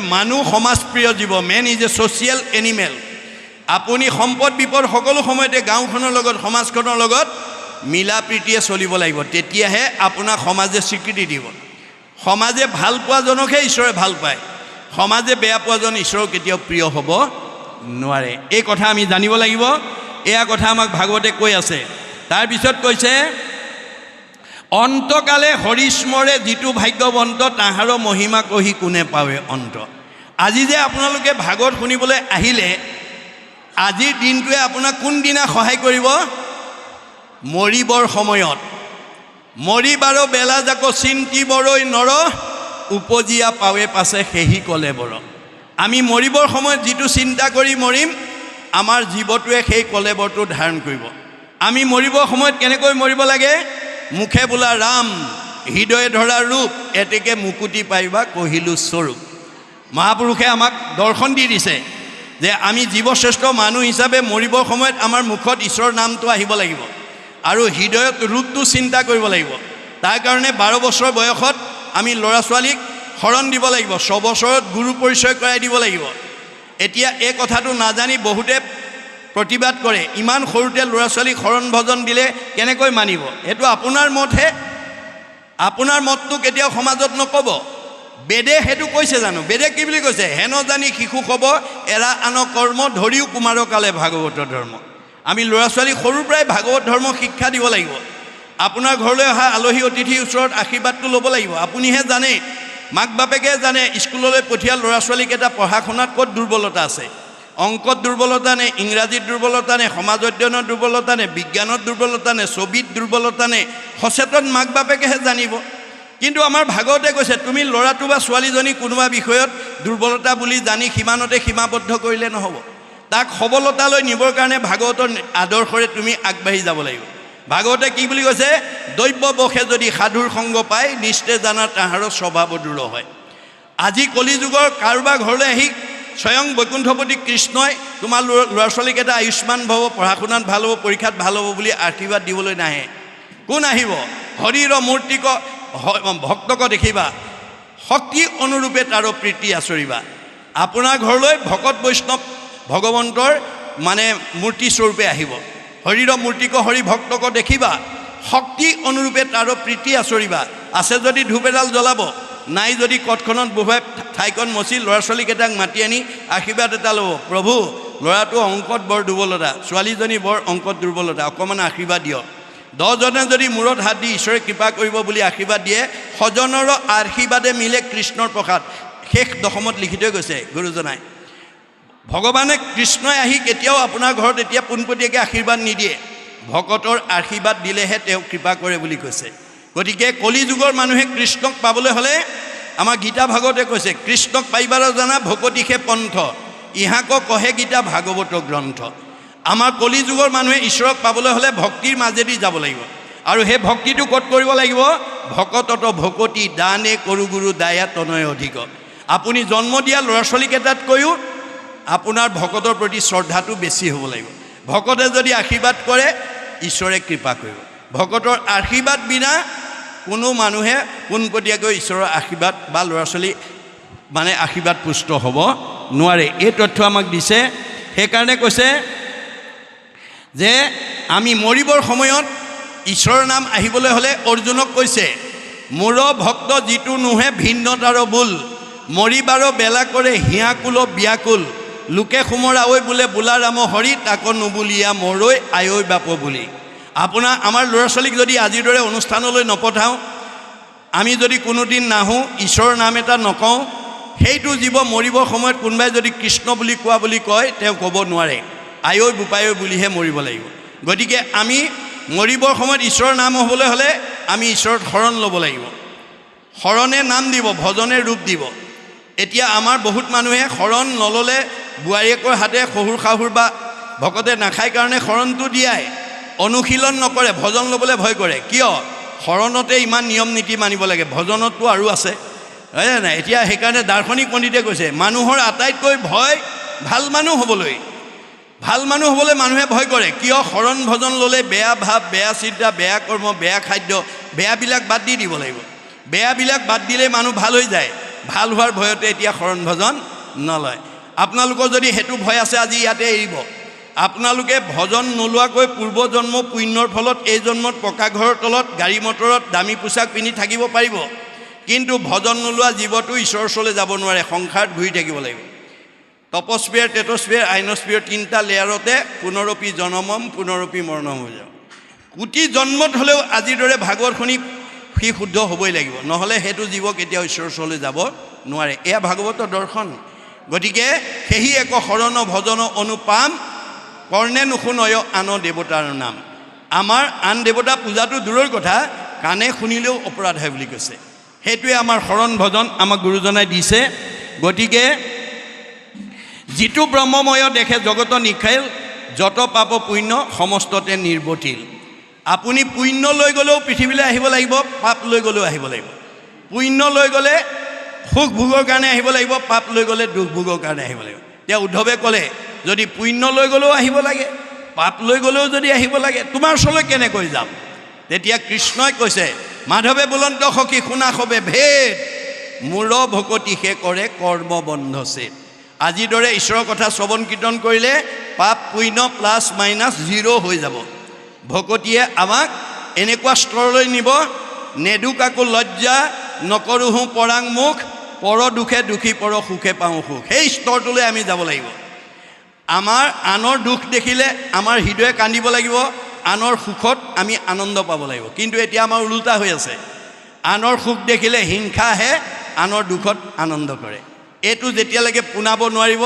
মানুহ সমাজপ্ৰিয় জীৱ man is a social animal আপুনি সম্পদ, বিপদ সকলো সময়তে গাঁওখনৰ লগত, সমাজখনৰ লগত মিলা প্ৰীতিয়ে চলিব লাগিব। তেতিয়াহে আপোনাক সমাজে স্বীকৃতি দিব। সমাজে ভালো পোৱাজনকহে ঈশ্বৰে ভালো পায়। সমাজে বেয়া পোৱাজন ঈশ্বৰৰ কেতিয়াও প্ৰিয় হ'ব নোৱাৰে। এই কথা আমি জানিব লাগিব। এয়া কথা আমাক ভাগৱতে কৈ আছে। তাৰপিছত কৈছে অন্তকালে হৰিস্মৰে যিটো ভাগ্যৱন্ত তাহাৰো মহিমা কহি কোনে পাৱে অন্ত। আজি যে আপোনালোকে ভাগৱত শুনিবলৈ আহিলে, আজিৰ দিনটোৱে আপোনাক কোনদিনা সহায় কৰিব? মৰিবৰ সময়ত। মৰিবাৰ বেলা জাক চিন্তি বৰৈ নৰ, উপজীয়া পাৱে পাছে সেহি ক'লে বৰ। আমি মৰিবৰ সময়ত যিটো চিন্তা কৰি মৰিম, আমাৰ জীৱটোৱে সেই কলেবৰটো ধাৰণ কৰিব। আমি মৰিবৰ সময়ত কেনেকৈ মৰিব লাগে? মুখে বোলা ৰাম, হৃদয়ে ধৰা ৰূপ, এতেকে মুকুতি পাইবা কহিলোঁ স্বৰূপ। মহাপুৰুষে আমাক দৰ্শন দি দিছে যে আমি জীৱশ্ৰেষ্ঠ মানুহ হিচাপে মৰিবৰ সময়ত আমাৰ মুখত ঈশ্বৰৰ নামটো আহিব লাগিব আৰু হৃদয়ত ৰূপটো চিন্তা কৰিব লাগিব। তাৰ কাৰণে বাৰ বছৰ বয়সত আমি ল'ৰা ছোৱালীক শৰণ দিব লাগিব, ছবছৰত গুৰু পৰিচয় কৰাই দিব লাগিব। এতিয়া এই কথাটো নাজানি বহুতে প্ৰতিবাদ কৰে। ইমান সৰুতে ল'ৰা ছোৱালীক শৰণ ভজন দিলে কেনেকৈ মানিব? সেইটো আপোনাৰ মতহে। আপোনাৰ মতটো কেতিয়াও সমাজত নক'ব। বেদে সেইটো কৈছে জানো? বেদে কি বুলি কৈছে? হেন জানি শিশু ক'ব এৰা আন কৰ্ম ধৰিও কুমাৰ কালে ভাগৱত ধৰ্ম। আমি ল'ৰা ছোৱালীক সৰুৰ পৰাই ভাগৱত ধৰ্ম শিক্ষা দিব লাগিব। আপোনাৰ ঘৰলৈ অহা আলহী অতিথিৰ ওচৰত আশীৰ্বাদটো ল'ব লাগিব। আপুনিহে জানে মাক বাপেকে জানে, স্কুললৈ পঠিওৱা ল'ৰা ছোৱালীকেইটা পঢ়া শুনাত ক'ত দুৰ্বলতা আছে। অংকত দুৰ্বলতা নে ইংৰাজীত দুৰ্বলতা নে সমাজ অধ্যয়নত দুৰ্বলতা নে বিজ্ঞানত দুৰ্বলতা নে ছবিত দুৰ্বলতা নে সচেতন মাক বাপেকেহে জানিব। কিন্তু আমাৰ ভাগৱতে কৈছে, তুমি ল'ৰাটো বা ছোৱালীজনী কোনোবা বিষয়ত দুৰ্বলতা বুলি জানি সীমানতে সীমাবদ্ধ কৰিলে নহ'ব। তাক সবলতালৈ নিবৰ কাৰণে ভাগৱতৰ আদৰ্শৰে তুমি আগবাঢ়ি যাব লাগিব। ভাগৱতে কি বুলি কৈছে? দৈব্যবশে যদি সাধুৰ সংগ পায় নিশ্চয় জানা তাহাৰৰ স্বভাৱ দূৰ হয়। আজি কলিযুগৰ কাৰোবাৰ ঘৰলৈ আহি স্বয়ং বৈকুণ্ঠপতি কৃষ্ণই তোমাৰ ল'ৰা ছোৱালীকেইটা আয়ুষ্মান হ'ব পঢ়া শুনাত ভালো হ'ব, পৰীক্ষাত ভালো হ'ব বুলি আশীৰ্বাদ দিবলৈ নাহে। কোন আহিব? হৰিৰ মূৰ্তিক ভক্তক দেখিবা। শক্তি অনুৰূপে তাৰো প্ৰীতি আচৰিবা। আপোনাৰ ঘৰলৈ ভকত বৈষ্ণৱ ভগৱন্তৰ মানে মূৰ্তিস্বৰূপে আহিব। হৰিৰ মূৰ্তিক হৰি ভক্তক দেখিবা। শক্তি অনুৰূপে তাৰো প্ৰীতি আচৰিবা। আছে যদি ধূপ এডাল জ্বলাব নাই যদি কঠখনত বহুৱাই ঠাইকণ মচি ল'ৰা ছোৱালীকেইটাক মাতি আনি আশীৰ্বাদ এটা ল'ব। প্ৰভু, ল'ৰাটো অংকত বৰ দুৰ্বলতা, ছোৱালীজনী বৰ অংকত দুৰ্বলতা অকণমান আশীৰ্বাদ দিয়ক দহজনে যদি মূৰত হাত দি ঈশ্বৰে কৃপা কৰিব বুলি আশীৰ্বাদ দিয়ে স্বজনৰ আশীৰ্বাদে মিলে কৃষ্ণৰ প্ৰসাদ। শেষ দশমত লিখি থৈ গৈছে গুৰুজনাই। ভগৱানে কৃষ্ণই আহি কেতিয়াও আপোনাৰ ঘৰত এতিয়া পোনপটীয়াকৈ আশীৰ্বাদ নিদিয়ে। ভকতৰ আশীৰ্বাদ দিলেহে তেওঁ কৃপা কৰে বুলি কৈছে। গতিকে কলিযুগৰ মানুহে কৃষ্ণক পাবলৈ হ'লে আমাৰ গীতা ভাগৱতে কৈছে, কৃষ্ণক পাইবাৰ জানা ভকতিষে পন্থ। ইহাক কহে গীতা ভাগৱত গ্ৰন্থ। আমাৰ কলিযুগৰ মানুহে ঈশ্বৰক পাবলৈ হ'লে ভক্তিৰ মাজেদি যাব লাগিব। আৰু সেই ভক্তিটো ক'ত কৰিব লাগিব? ভকতত ভকতি দানে কৰু গুৰু দায়া তনয় অধিক। আপুনি জন্ম দিয়া ল'ৰা ছোৱালীকেইটাতকৈও আপোনাৰ ভকতৰ প্ৰতি শ্ৰদ্ধাটো বেছি হ'ব লাগিব। ভকতে যদি আশীৰ্বাদ কৰে, ঈশ্বৰে কৃপা কৰিব। ভকতৰ আশীৰ্বাদ বিনা কোনো মানুহে পোনপটীয়াকৈ ঈশ্বৰৰ আশীৰ্বাদ বা ল'ৰা ছোৱালী মানে আশীৰ্বাদ পুষ্ট হ'ব নোৱাৰে। এই তথ্য আমাক দিছে। সেইকাৰণে কৈছে যে আমি মৰিবৰ সময়ত ঈশ্বৰৰ নাম আহিবলৈ হ'লে অৰ্জুনক কৈছে, মোৰ ভক্ত যিটো নোহে ভিন্নতাৰ বোল মৰিবাৰ বেলা কৰে হিয়াকুল ব্যাকুল লোকে সোমৰা ঐ বোলে বোলা ৰাম হৰি তাক নুবুলীয়া মৰৈ আয়ৈ বাপ বুলি। আপোনাৰ, আমাৰ ল'ৰা ছোৱালীক যদি আজিৰ দৰে অনুষ্ঠানলৈ নপঠাওঁ, আমি যদি কোনোদিন নাহোঁ, ঈশ্বৰৰ নাম এটা নকওঁ, সেইটো জীৱ মৰিবৰ সময়ত কোনোবাই যদি কৃষ্ণ বুলি কোৱা বুলি কয়, তেওঁ ক'ব নোৱাৰে। আয়ৈ বোপায়ৈ বুলিহে মৰিব লাগিব। গতিকে আমি মৰিবৰ সময়ত ঈশ্বৰৰ নাম হ'বলৈ হ'লে আমি ঈশ্বৰত শৰণ ল'ব লাগিব। শৰণে নাম দিব, ভজনে ৰূপ দিব। এতিয়া আমাৰ বহুত মানুহে শৰণ নল'লে বোৱাৰীয়েকৰ হাতে শহুৰ শাহুৰ বা ভকতে নাখায় কাৰণে শৰণটো দিয়াই। অনুশীলন নকৰে, ভজন ল'বলৈ ভয় কৰে। কিয়? শৰণতে ইমান নিয়ম নীতি মানিব লাগে। ভজনততো আৰু আছে। হয় নে নাই? এতিয়া সেইকাৰণে দাৰ্শনিক পণ্ডিতে কৈছে, মানুহৰ আটাইতকৈ ভয় ভালো মানুহ হ'বলৈ। ভালো মানুহ হ'বলৈ মানুহে ভয় কৰে। কিয়? শৰণ ভজন ল'লে বেয়া ভাৱ, বেয়া চিন্তা, বেয়া কৰ্ম, বেয়া খাদ্য, বেয়াবিলাক বাদ দি দিব লাগিব। বেয়াবিলাক বাদ দিলে মানুহ ভালো হৈ যায়। ভালো হোৱাৰ ভয়তে এতিয়া শৰণ ভজন নলয়। আপোনালোকৰ যদি সেইটো ভয় আছে, আজি ইয়াতে এৰিব। আপোনালোকে ভজন নোলোৱাকৈ পূৰ্বজন্ম পুণ্যৰ ফলত এই জন্মত পকা ঘৰৰ তলত, গাড়ী মটৰত দামী পোছাক পিন্ধি থাকিব পাৰিব। কিন্তু ভজন নোলোৱা জীৱটো ঈশ্বৰৰ ওচৰলৈ যাব নোৱাৰে, সংসাৰত ঘূৰি থাকিব লাগিব। তপস্ফিয়াৰ টেটস্ফিয়াৰ আইনস্ফিয়াৰ তিনিটা লেয়াৰতে পুনৰপি জনমম, পুনৰপি মৰণম হৈ যাব। কোটি জন্মত হ'লেও আজিৰ দৰে ভাগৱত শুনি সি শুদ্ধ হ'বই লাগিব। নহ'লে সেইটো জীৱ কেতিয়াও ঈশ্বৰৰ ওচৰলৈ যাব নোৱাৰে। এয়া ভাগৱতৰ দৰ্শন। গতিকে সেহি এক শৰণ ভজন অনুপাম কৰ্ণে নুশুনয় আন দেৱতাৰ নাম। আমাৰ আন দেৱতা পূজাটো দূৰৰ কথা, কাণে শুনিলেও অপৰাধ হয় বুলি কৈছে। সেইটোৱে আমাৰ শৰণ ভজন আমাক গুৰুজনাই দিছে। গতিকে, যিটো ব্ৰহ্মময় দেখে জগত নিখাইল যত পাপ পুণ্য সমস্ততে নিৰ্বতিল। আপুনি পুণ্য লৈ গ'লেও পৃথিৱীলৈ আহিব লাগিব, পাপ লৈ গ'লেও আহিব লাগিব। পুণ্য লৈ গ'লে সুখ ভোগৰ কাৰণে আহিব লাগিব, পাপ লৈ গ'লে দুখ ভোগৰ কাৰণে আহিব লাগিব। এতিয়া উদ্ধৱে ক'লে যদি পুণ্য লৈ গ'লেও আহিব লাগে, পাপ লৈ গ'লেও যদি আহিব লাগে, তোমাৰ ওচৰলৈ কেনেকৈ যাম? তেতিয়া কৃষ্ণই কৈছে, মাধৱে বুলন্ত সখী শুনা সবে ভেদ, মূৰ ভকতিহে কৰে কৰ্ম বন্ধ চেত আজিৰ দৰে ঈশ্বৰৰ কথা শ্ৰৱণ কীৰ্তন কৰিলে পাপ পুণ্য প্লাছ মাইনাছ জিৰ' হৈ যাব। ভকতিয়ে আমাক এনেকুৱা স্তৰলৈ নিব নেদু কাকো লজ্জা, নকৰোঁহো পৰাং মুখ, পৰ দুখে দুখী, পৰ সুখে পাওঁ সুখ। সেই স্তৰটোলৈ আমি যাব লাগিব। আমাৰ আনৰ দুখ দেখিলে আমাৰ হৃদয়ে কান্দিব লাগিব, আনৰ সুখত আমি আনন্দ পাব লাগিব। কিন্তু এতিয়া আমাৰ ওলোটা হৈ আছে। আনৰ সুখ দেখিলে হিংসা আহে, আনৰ দুখত আনন্দ কৰে। এইটো যেতিয়ালৈকে পোনাব নোৱাৰিব,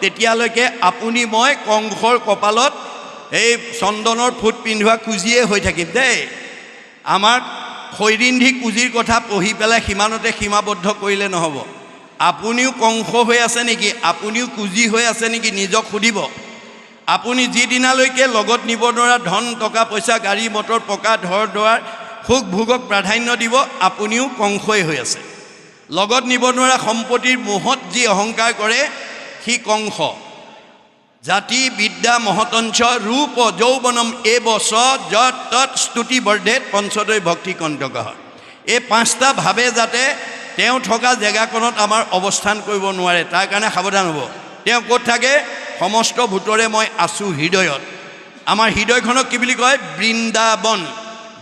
তেতিয়ালৈকে আপুনি মই কংসৰ কপালত এই চন্দনৰ ফুট পিন্ধোৱা কুজিয়ে হৈ থাকিম দেই। আমাক শৈৰিন্ধি কুজিৰ কথা পঢ়ি পেলাই সিমানতে সীমাবদ্ধ কৰিলে নহ'ব। আপুনিও কংস হৈ আছে নেকি? আপুনিও কুজি হৈ আছে নেকি? নিজক সুধিব। আপুনি যিদিনালৈকে লগত নিব নোৱাৰা ধন, টকা, পইচা, গাড়ী, মটৰ, পকা, ধৰ, দুৱাৰ, সুখ, ভোগক প্ৰাধান্য দিব, আপুনিও কংসই হৈ আছে। লগত নিব নোৱাৰা সম্পত্তিৰ মোহত যি অহংকাৰ কৰে, সি কংস। জাতি, বিদ্যা, মহতঞ্চ, ৰূপ, যৌৱনম, এ বছ যত তৎ স্তুতি, বৰ্ধেত, পঞ্চদৈ ভক্তি কণ্টক এই পাঁচটা ভাৱে যাতে তেওঁ থকা জেগাকণত আমাৰ অৱস্থান কৰিব নোৱাৰে, তাৰ কাৰণে সাৱধান হ'ব। তেওঁ ক'ত থাকে? সমস্ত ভূতৰে মই আছোঁ হৃদয়ত। আমাৰ হৃদয়খনক কি বুলি কয়? বৃন্দাবন।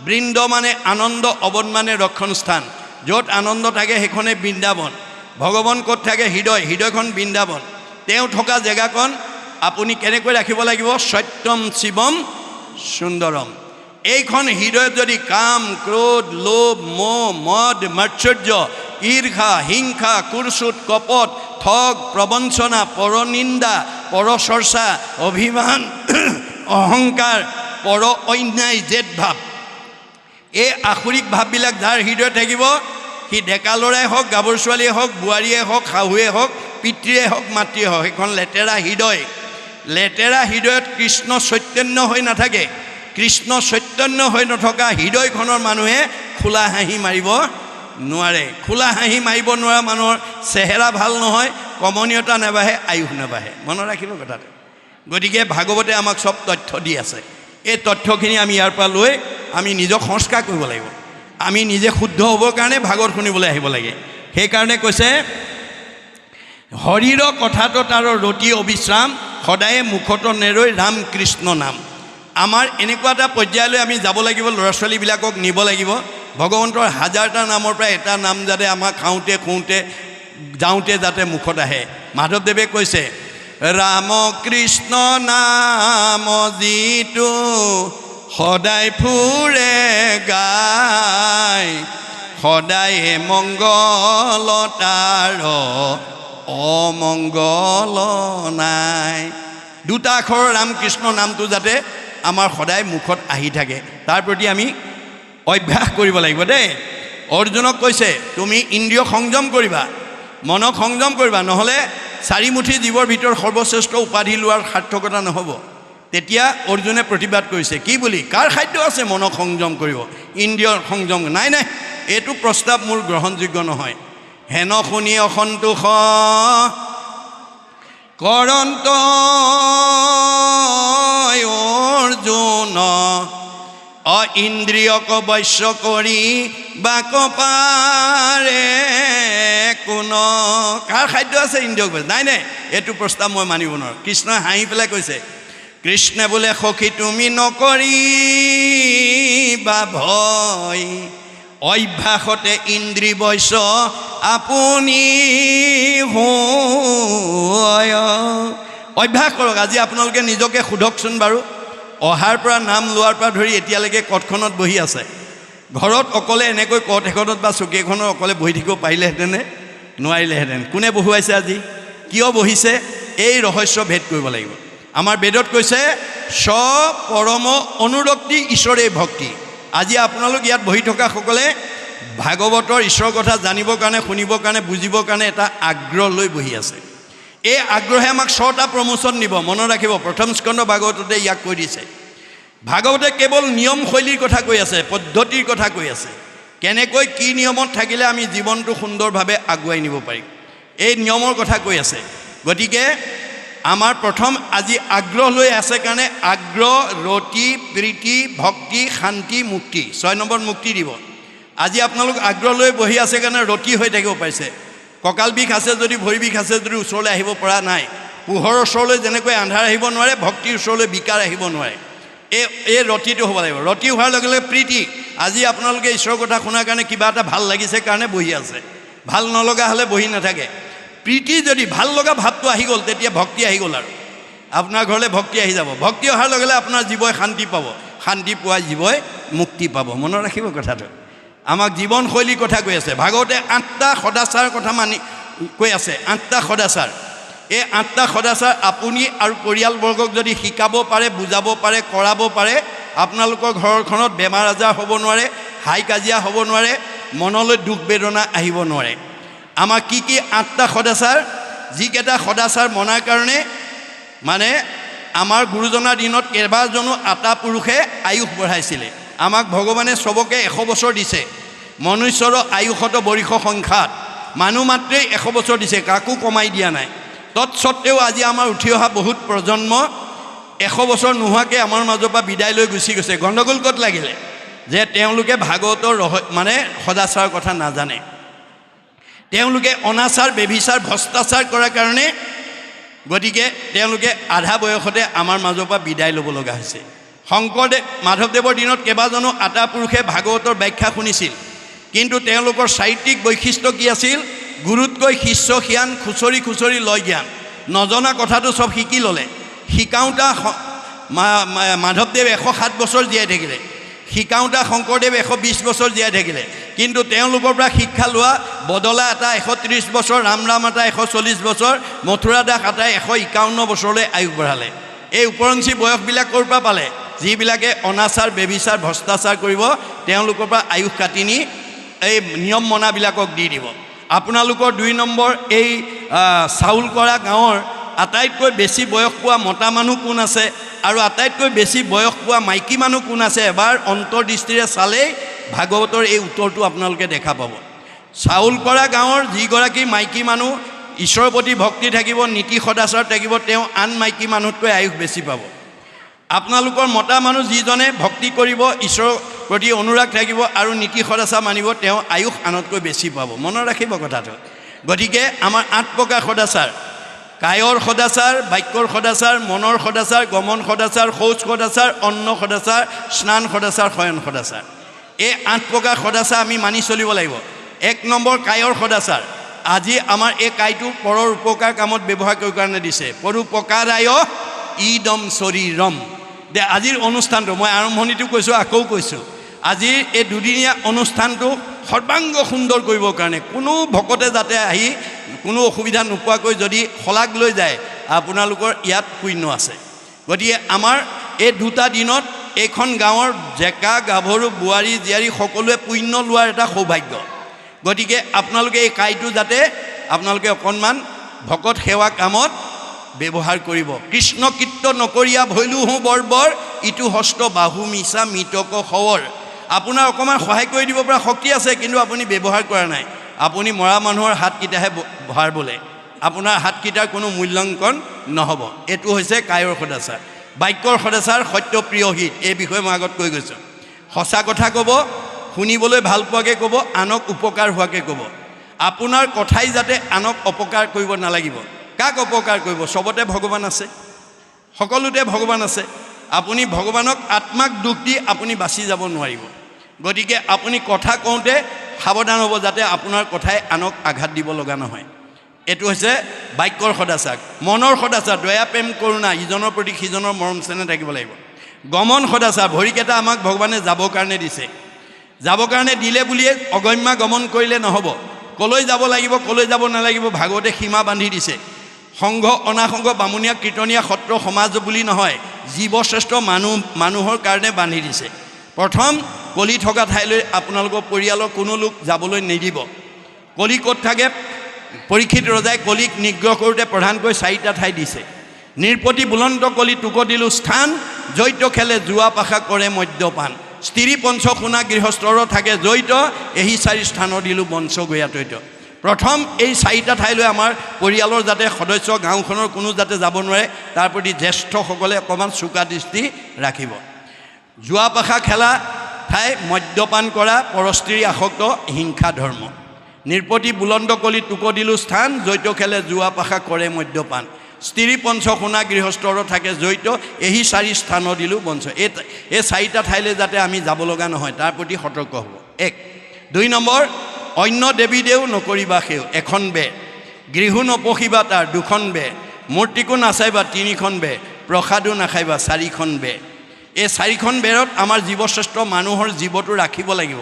বৃন্দ মানে আনন্দ, অৱন মানে ৰক্ষণ স্থান য'ত আনন্দ থাকে সেইখনেই বৃন্দাবন। ভগৱান ক'ত থাকে? হৃদয়। হৃদয়খন বৃন্দাবন। তেওঁ থকা জেগাকণ আপুনি কেনেকৈ ৰাখিব লাগিব? সত্যম, শিৱম, সুন্দৰম। এইখন হৃদয়ত যদি কাম, ক্ৰোধ, লোভ, মোহ, মদ, মাৎসৰ্য ঈৰ্ষা হিংসা কুৰচুট কপট, ঠগ প্ৰবঞ্চনা পৰনিন্দা পৰচৰ্চা অভিমান অহংকাৰ পৰ অন্যায়, জেদ ভাৱ এই আসুৰিক ভাৱবিলাক যাৰ হৃদয়ত থাকিব, সি ডেকা ল'ৰাই হওক, গাভৰু ছোৱালীয়ে হওক, বোৱাৰীয়ে হওক, শাহুৱে হওক, পিতৃয়ে হওক, মাতৃয়ে হওক, সেইখন লেতেৰা হৃদয়। লেতেৰা হৃদয়ত কৃষ্ণ চৈতন্য হৈ নাথাকে। কৃষ্ণ চৈতন্য হৈ নথকা হৃদয়খনৰ মানুহে খোলা হাঁহি মাৰিব। নোৱাৰে। খোলা হাঁহি মাৰিব নোৱাৰা মানুহৰ চেহেৰা ভালো নহয়, কমনীয়তা নাবাঢ়ে, আয়ুস নাবাঢ়ে। মনত ৰাখিব কথাটো। গতিকে ভাগৱতে আমাক চব তথ্য দি আছে। এই তথ্যখিনি আমি ইয়াৰ পৰা লৈ আমি নিজক সংস্কাৰ কৰিব লাগিব। আমি নিজে শুদ্ধ হ'বৰ কাৰণে ভাগৱত শুনিবলৈ আহিব লাগে। সেইকাৰণে কৈছে শৰীৰৰ কথাটোত আৰু ৰতি অবিশ্ৰাম, সদায়ে মুখত নেৰৈ ৰাম কৃষ্ণ নাম। আমাৰ এনেকুৱা এটা পৰ্যায়লৈ আমি যাব লাগিব ল'ৰা ছোৱালীবিলাকক নিব লাগিব। ভগৱন্তৰ হাজাৰটা নামৰ পৰা এটা নাম যাতে আমাক খাওঁতে খুওঁতে, যাওঁতে যাতে মুখত আহে। মাধৱদেৱে কৈছে, ৰাম কৃষ্ণ নাম যিটো সদায় ফুৰে গাই সদায় মংগল তাৰ অমংগল নাই। দুটা আখৰৰ ৰামকৃষ্ণ নামটো যাতে আমাৰ সদায় মুখত আহি থাকে। তাৰ প্ৰতি আমি অভ্যাস কৰিব লাগিব দেই। অৰ্জুনক কৈছে, তুমি ইন্দ্ৰিয় সংযম কৰিবা, মনক সংযম কৰিবা, নহ'লে চাৰিমুঠি জীৱৰ ভিতৰত সৰ্বশ্ৰেষ্ঠ উপাধি লোৱাৰ সাৰ্থকতা নহ'ব। তেতিয়া অৰ্জুনে প্ৰতিবাদ কৰিছে, কি বুলি? কাৰ খাদ্য আছে মনক সংযম কৰিব? ইন্দ্ৰিয় সংযম নাই নাই এইটো প্ৰস্তাৱ মোৰ গ্ৰহণযোগ্য নহয়। হেন শুনি অসন্তোষ। কৰন্ত অৰ্জুন অইন্দ্ৰিয়ক বৈশ্য কৰি বাক পাৰে কোন। কাৰ খাদ্য আছে ইন্দ্ৰিয়ক নাই নাই এইটো প্ৰস্তাৱ মই মানিব নোৱাৰোঁ। কৃষ্ণই হাঁহি পেলাই কৈছে, কৃষ্ণে বোলে সখী তুমি নকৰি বা ভয়। অভ্যাসতে ইন্দ্ৰী বৈশ্য আপুনি হয় অভ্যাস কৰক, আজি আপোনালোকে নিজকে সোধকচোন বাৰু। অহাৰ পৰা নাম লোৱাৰ পৰা ধৰি এতিয়ালৈকে কঠখনত বহি আছে। ঘৰত অকলে এনেকৈ কঠ এখনত বা চকী এখনত অকলে বহি থাকিব পাৰিলেহেঁতেনে নোৱাৰিলেহেঁতেন। কোনে বহুৱাইছে আজি? কিয় বহিছে? এই ৰহস্য ভেদ কৰিব লাগিব। আমাৰ বেদত কৈছে, স্ব পৰম অনুৰক্তি ঈশ্বৰেই ভক্তি। আজি আপোনালোক ইয়াত বহি থকাসকলে ভাগৱতৰ ঈশ্বৰৰ কথা জানিবৰ কাৰণে, শুনিবৰ কাৰণে, বুজিবৰ কাৰণে এটা আগ্ৰহ লৈ বহি আছে। এই আগ্ৰহে আমাক ছটা প্ৰমোচন দিব মনত ৰাখিব, প্ৰথম স্কন্ধ ভাগৱততে ইয়াক কৈ দিছে। ভাগৱতে কেৱল নিয়ম শৈলীৰ কথা কৈ আছে, পদ্ধতিৰ কথা কৈ আছে। কেনেকৈ কি নিয়মত থাকিলে আমি জীৱনটো সুন্দৰভাৱে আগুৱাই নিব পাৰিম? এই নিয়মৰ কথা কৈ আছে। গতিকে, আমাৰ প্ৰথম আজি আগ্ৰহ লৈ আছে কাৰণে আগ্ৰহ, ৰতি প্ৰীতি ভক্তি, শান্তি, মুক্তি। ছয় নম্বৰত মুক্তি দিব। আজি আপোনালোক আগ্ৰহ লৈ বহি আছে কাৰণে ৰতি হৈ থাকিব পাৰিছে। কঁকাল বিষ আছে যদি, ভৰি বিষ আছে যদি ওচৰলৈ আহিব পৰা নাই। পোহৰৰ ওচৰলৈ যেনেকৈ আন্ধাৰ আহিব নোৱাৰে, ভক্তিৰ ওচৰলৈ বিকাৰ আহিব নোৱাৰে। এই এই ৰতিটো হ'ব লাগিব। ৰতি হোৱাৰ লগে লগে প্ৰীতি, আজি আপোনালোকে ঈশ্বৰৰ কথা শুনাৰ কাৰণে কিবা এটা ভালো লাগিছে কাৰণে বহি আছে। ভালো নলগা হ'লে বহি নাথাকে। প্ৰীতি যদি ভালো লগা ভাৱটো আহি গ'ল, তেতিয়া ভক্তি আহি গ'ল আৰু। আপোনাৰ ঘৰলৈ ভক্তি আহি যাব। ভক্তি অহাৰ লগে লগে আপোনাৰ জীৱই শান্তি পাব। শান্তি পোৱা জীৱই মুক্তি পাব। মনত ৰাখিব কথাটো। আমাক জীৱনশৈলীৰ কথা কৈ আছে। ভাগৱতে আঠটা সদাচাৰ কথা মানি কৈ আছে। আঠটা সদাচাৰ। এই আঠটা সদাচাৰ আপুনি আৰু পৰিয়ালবৰ্গক যদি শিকাব পাৰে, বুজাব পাৰে, কৰাব পাৰে, আপোনালোকৰ ঘৰখনত বেমাৰ আজাৰ হ'ব নোৱাৰে, হাই কাজিয়া হ'ব নোৱাৰে, মনলৈ দুখ বেদনা আহিব নোৱাৰে। আমাৰ কি কি আঠটা সদাচাৰ? যিকেইটা সদাচাৰ মনাৰ কাৰণে মানে আমাৰ গুৰুজনাৰ দিনত কেইবাজনো আটা পুৰুষে আয়ুস বঢ়াইছিলে। আমাক ভগৱানে চবকে এশ বছৰ দিছে। মনুষ্যৰ আয়ুসত বৰিষ সংখ্যাত। মানুহ মাত্ৰেই এশ বছৰ দিছে, কাকো কমাই দিয়া নাই। তৎসত্বেও আজি আমাৰ উঠি অহা বহুত প্ৰজন্ম এশ বছৰ নোহোৱাকৈ আমাৰ মাজৰ পৰা বিদায় লৈ গুচি গৈছে। গণ্ডগোল ক'ত লাগিলে? যে তেওঁলোকে ভাগৱতৰ ৰহ মানে সদাচাৰৰ কথা নাজানে। তেওঁলোকে অনাচাৰ, বেভিচাৰ, ভ্ৰষ্টাচাৰ কৰাৰ কাৰণে গতিকে তেওঁলোকে আধা বয়সতে আমাৰ মাজৰ পৰা বিদায় ল'ব লগা হৈছে। শংকৰদেৱ, মাধৱদেৱৰ দিনত কেইবাজনো আটা পুৰুষে ভাগৱতৰ ব্যাখ্যা শুনিছিল। কিন্তু তেওঁলোকৰ চাৰিত্ৰিক বৈশিষ্ট্য কি আছিল? গুৰুতকৈ শিষ্য জ্ঞান খুচৰি খুচৰি লয় জ্ঞান। নজনা কথাটো চব শিকি ল'লে। শিকাওঁতা মাধৱদেৱ এশ সাত বছৰ জীয়াই থাকিলে। শিকাওঁতা শংকৰদেৱ এশ বিছ বছৰ জীয়াই থাকিলে। কিন্তু তেওঁলোকৰ পৰা শিক্ষা লোৱা বদলা এটা এশ ত্ৰিছ বছৰ, ৰাম ৰাম এটা এশ চল্লিছ বছৰ, মথুৰা দাস এটাই এশ একাৱন্ন বছৰলৈ আয়ুস বঢ়ালে। এই ওপৰঞ্চি বয়সবিলাক ক'ৰ পৰা পালে? যিবিলাকে অনাচাৰ, বেবিচাৰ, ভ্ৰষ্টাচাৰ কৰিব, তেওঁলোকৰ পৰা আয়ুস কাটি নি এই নিয়ম মনাবিলাকক দি দিব। আপোনালোকৰ দুই নম্বৰ এই চাউল কৰা গাঁৱৰ আটাইতকৈ বেছি বয়স পোৱা মতা মানুহ কোন আছে আৰু আটাইতকৈ বেছি বয়স পোৱা মাইকী মানুহ কোন আছে এবাৰ অন্তৰ্দৃষ্টিৰে চালেই ভাগৱতৰ এই উত্তৰটো আপোনালোকে দেখা পাব। চাউল কৰা গাঁৱৰ যিগৰাকী মাইকী মানুহ ঈশ্বৰৰ প্ৰতি ভক্তি থাকিব, নীতি সদাচাৰ থাকিব, তেওঁ আন মাইকী মানুহতকৈ আয়ুস বেছি পাব। আপোনালোকৰ মতা মানুহ যিজনে ভক্তি কৰিব ঈশ্বৰৰ প্ৰতি অনুৰাগ থাকিব আৰু নীতি সদাচাৰ মানিব, তেওঁ আয়ুস আনতকৈ বেছি পাব। মনত ৰাখিব কথাটো। গতিকে আমাৰ আঠ প্ৰকাৰ সদাচাৰ। কায়ৰ সদাচাৰ, বাক্যৰ সদাচাৰ, মনৰ সদাচাৰ, গমন সদাচাৰ, শৌচ সদাচাৰ, অন্ন সদাচাৰ, স্নান সদাচাৰ, শয়ন সদাচাৰ। এই আঠ প্ৰকাৰ সদাচাৰ আমি মানি চলিব লাগিব। এক নম্বৰ কায়ৰ সদাচাৰ। আজি আমাৰ এই কাইটো পৰৰ উপকাৰ কামত ব্যৱহাৰ কৰিব কাৰণে দিছে। পৰোপকাৰায় ইদম শৰীৰম। দে, আজিৰ অনুষ্ঠানটো মই আৰম্ভণিটো কৈছোঁ, আকৌ কৈছোঁ। আজিৰ এই দুদিনীয়া অনুষ্ঠানটো সৰ্বাংগ সুন্দৰ কৰিবৰ কাৰণে, কোনো ভকতে যাতে আহি কোনো অসুবিধা নোপোৱাকৈ যদি শলাগ লৈ যায়, আপোনালোকৰ ইয়াত পুণ্য আছে। গতিকে আমাৰ এই দুটা দিনত এইখন গাঁৱৰ ডেকা গাভৰু, বোৱাৰী, জীয়াৰী সকলোৱে পুণ্য লোৱাৰ এটা সৌভাগ্য। গতিকে আপোনালোকে এই কাইটো যাতে আপোনালোকে অকণমান ভকত সেৱা কামত ব্যৱহাৰ কৰিব। কৃষ্ণ কীৰ্ত নকৰীয়া ভৈলুহো বৰ্বৰ, ইটো হস্ত বাহু মিছা মৃতক সৱৰ আপোনাৰ অকণমান সহায় কৰি দিব পৰা শক্তি আছে, কিন্তু আপুনি ব্যৱহাৰ কৰা নাই। আপুনি মৰা মানুহৰ হাতকেইটাহে ভাৰ বোলে। আপোনাৰ হাতকেইটাৰ কোনো মূল্যাংকন নহ'ব। এইটো হৈছে কায়ৰ সদাচাৰ। বাক্যৰ সদাচাৰ সত্যপ্ৰিয় হিত। এই বিষয়ে মই আগত কৈ গৈছোঁ। সঁচা কথা ক'ব, শুনিবলৈ ভালো পোৱাকৈ ক'ব, আনক উপকাৰ হোৱাকৈ ক'ব। আপোনাৰ কথাই যাতে আনক অপকাৰ কৰিব নালাগিব। কাক অপকাৰ কৰিব? চবতে ভগৱান আছে। সকলোতে ভগৱান আছে। আপুনি ভগৱানক আত্মাক দুখ দি আপুনি বাচি যাব নোৱাৰিব। গতিকে আপুনি কথা কওঁতে সাৱধান হ'ব যাতে আপোনাৰ কথাই আনক আঘাত দিব লগা নহয়। এইটো হৈছে বাক্যৰ সদাচাৰ মনৰ সদাচাৰ দয়া, প্ৰেম, কৰোণা, ইজনৰ প্ৰতি সিজনৰ মৰম চেনেহ থাকিব লাগিব। গমন সদাচাৰ ভৰিকেইটা আমাক ভগৱানে যাবৰ কাৰণে দিছে। যাবৰ কাৰণে দিলে বুলিয়ে অগম্যা গমন কৰিলে নহ'ব। ক'লৈ যাব লাগিব, ক'লৈ যাব নালাগিব ভাগৱতে সীমা বান্ধি দিছে। সংঘ, অনাসংঘ, বামুণীয়া, কীৰ্তনীয়া, সত্ৰ, সমাজ বুলি নহয়, জীৱশ্ৰেষ্ঠ মানুহ, মানুহৰ কাৰণে বান্ধি দিছে। প্ৰথম কলি থকা ঠাইলৈ আপোনালোকৰ পৰিয়ালৰ কোনো লোক যাবলৈ নিদিব। কলি ক'ত থাকে? পৰীক্ষিত ৰজাই কলিক নিগ্ৰহ কৰোঁতে প্ৰধানকৈ চাৰিটা ঠাই দিছে। নিৰপতি বুলন্ত কলি টুক দিলোঁ স্থান জৈত খেলে যোৱা পাশা কৰে মদ্যপান। স্ত্ৰী পঞ্চ শুনা গৃহস্থৰ থাকে জৈত এহি চাৰি স্থানৰ দিলোঁ বংশ গয়াতৈত। প্ৰথম এই চাৰিটা ঠাইলৈ আমাৰ পৰিয়ালৰ যাতে সদস্য গাঁওখনৰ কোনো যাতে যাব নোৱাৰে, তাৰ প্ৰতি জ্যেষ্ঠসকলে অকণমান চোকা দৃষ্টি ৰাখিব। যোৱা পাশা খেলা ঠাই মদ্যপান কৰা পৰস্ত্ৰী আসক্ত হিংসা ধৰ্ম। নিৰপতি বুলন্দ কলি টুক দিলোঁ স্থান জৈত খেলে যোৱা পাশা কৰে মদ্যপান। স্ত্ৰী পঞ্চ শুনা গৃহস্থৰ থাকে জৈত এহি চাৰি স্থান দিলোঁ বঞ্চ। এই এই চাৰিটা ঠাইলৈ যাতে আমি যাব লগা নহয়, তাৰ প্ৰতি সতৰ্ক হ'ব। এক। দুই নম্বৰ, অন্য দেৱী দেও নকৰিবা সেও, এখন বে। গৃহো নপঢ়িবা তাৰ, দুখন বে। মূৰ্তিকো নাচাইবা, তিনিখন বে। প্ৰসাদো নাখাইবা, চাৰিখন বে। এই চাৰিখন বেৰত আমাৰ জীৱশ্ৰেষ্ঠ মানুহৰ জীৱটো ৰাখিব লাগিব।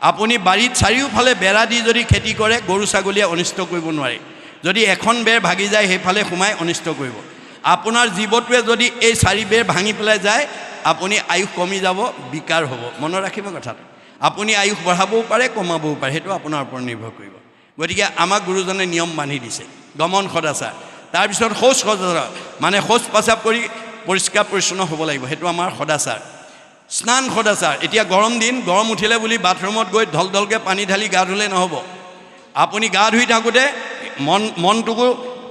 আপুনি বাৰীত চাৰিওফালে বেৰা দি যদি খেতি কৰে, গৰু ছাগলীয়ে অনিষ্ট কৰিব নোৱাৰে। যদি এখন বেৰ ভাগি যায়, সেইফালে সোমাই অনিষ্ট কৰিব। আপোনাৰ জীৱটোৱে যদি এই চাৰি বেৰ ভাঙি পেলাই যায়, আপুনি আয়ুস কমি যাব, বিকাৰ হ'ব। মনত ৰাখিব কথাটো। আপুনি আয়ুস বঢ়াবও পাৰে, কমাবও পাৰে। সেইটো আপোনাৰ ওপৰত নিৰ্ভৰ কৰিব। গতিকে আমাক গুৰুজনে নিয়ম বান্ধি দিছে। গমন সদাচাৰ। তাৰপিছত শৌচ সদাচাৰ। মানে শৌচ প্ৰস্ৰাৱ কৰি পৰিষ্কাৰ পৰিচ্ছন্ন হ'ব লাগিব, সেইটো আমাৰ সদাচাৰ। স্নান সদাচাৰ। এতিয়া গৰম দিন, গৰম উঠিলে বুলি বাথৰুমত গৈ ঢল ঢলকৈ পানী ঢালি গা ধুলে নহ'ব। আপুনি গা ধুই থাকোঁতে মন, মনটোকো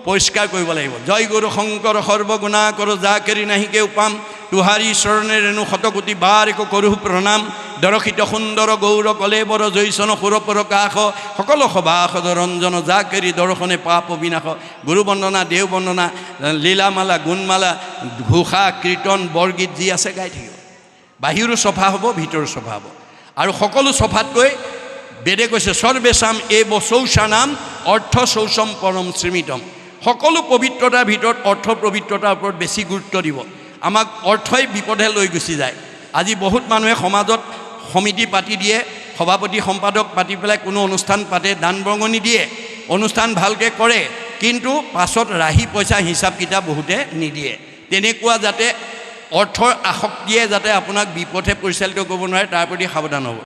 পৰিষ্কাৰ কৰিব লাগিব। জয় গুৰু শংকৰ সৰ্বগুণা, কৰ যা কেৰি নাহিকে উপাম তুহাৰী চৰণে ৰেণু শতকোটি বাৰ একো কৰোঁ প্ৰণাম। দৰশিত সুন্দৰ গৌৰ কলে বৰ জৈচন সুৰপৰ কাষ সকলো সভাসদ ৰঞ্জন যা কেৰি দৰ্শনে পাপ বিনাশ গুৰু বন্দনা, দেও লীলামালা, গুণমালা, ঘোষা, কীৰ্তন, বৰগীত যি আছে গাই থাকিব। বাহিৰো চফা হ'ব, ভিতৰো চফা হ'ব। আৰু সকলো চফাতকৈ বেদে কৈছে সৰ্বেচাম এই শৌচা নাম অৰ্থ শৌচম পৰম শ্ৰীমিতম সকলো পবিত্ৰতাৰ ভিতৰত অৰ্থ পবিত্ৰতাৰ ওপৰত বেছি গুৰুত্ব দিব। আমাক অৰ্থই বিপদে লৈ গুচি যায়। আজি বহুত মানুহে সমাজত সমিতি পাতি দিয়ে, সভাপতি সম্পাদক পাতি পেলাই কোনো অনুষ্ঠান পাতে, দান বৰঙণি দিয়ে, অনুষ্ঠান ভালকৈ কৰে, কিন্তু পাছত ৰাহি পইচা হিচাপ কিতাপ বহুতে নিদিয়ে। তেনেকুৱা যাতে অৰ্থৰ আসক্তিয়ে যাতে আপোনাক বিপথে পৰিচালিত কৰিব নোৱাৰে, তাৰ প্ৰতি সাৱধান হ'ব।